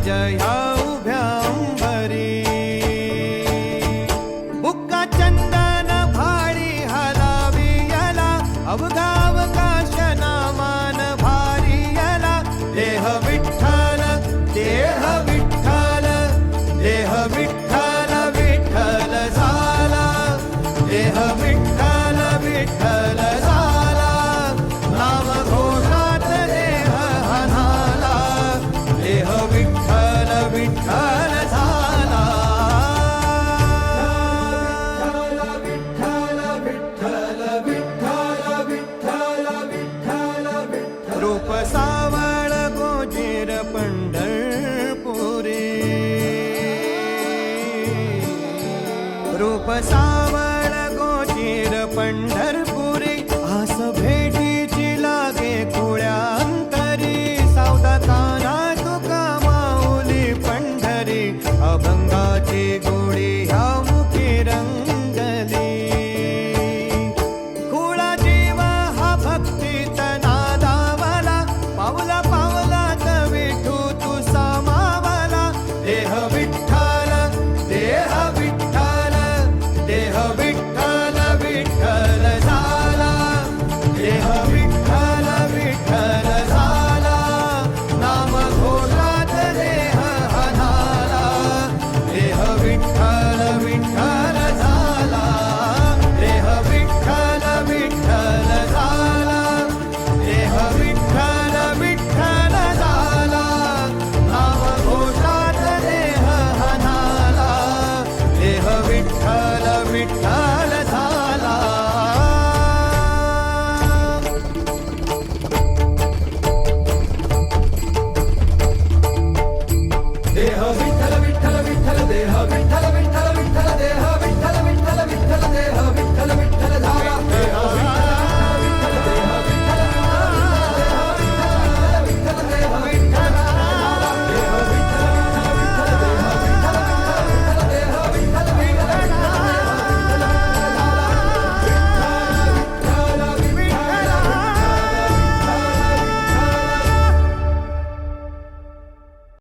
Jaya सावळ गोचीर पंढरपुरी आस भेटीची लागे खुळ्यांतरी सावदा तुका माऊली पंढरी अभंगाची गो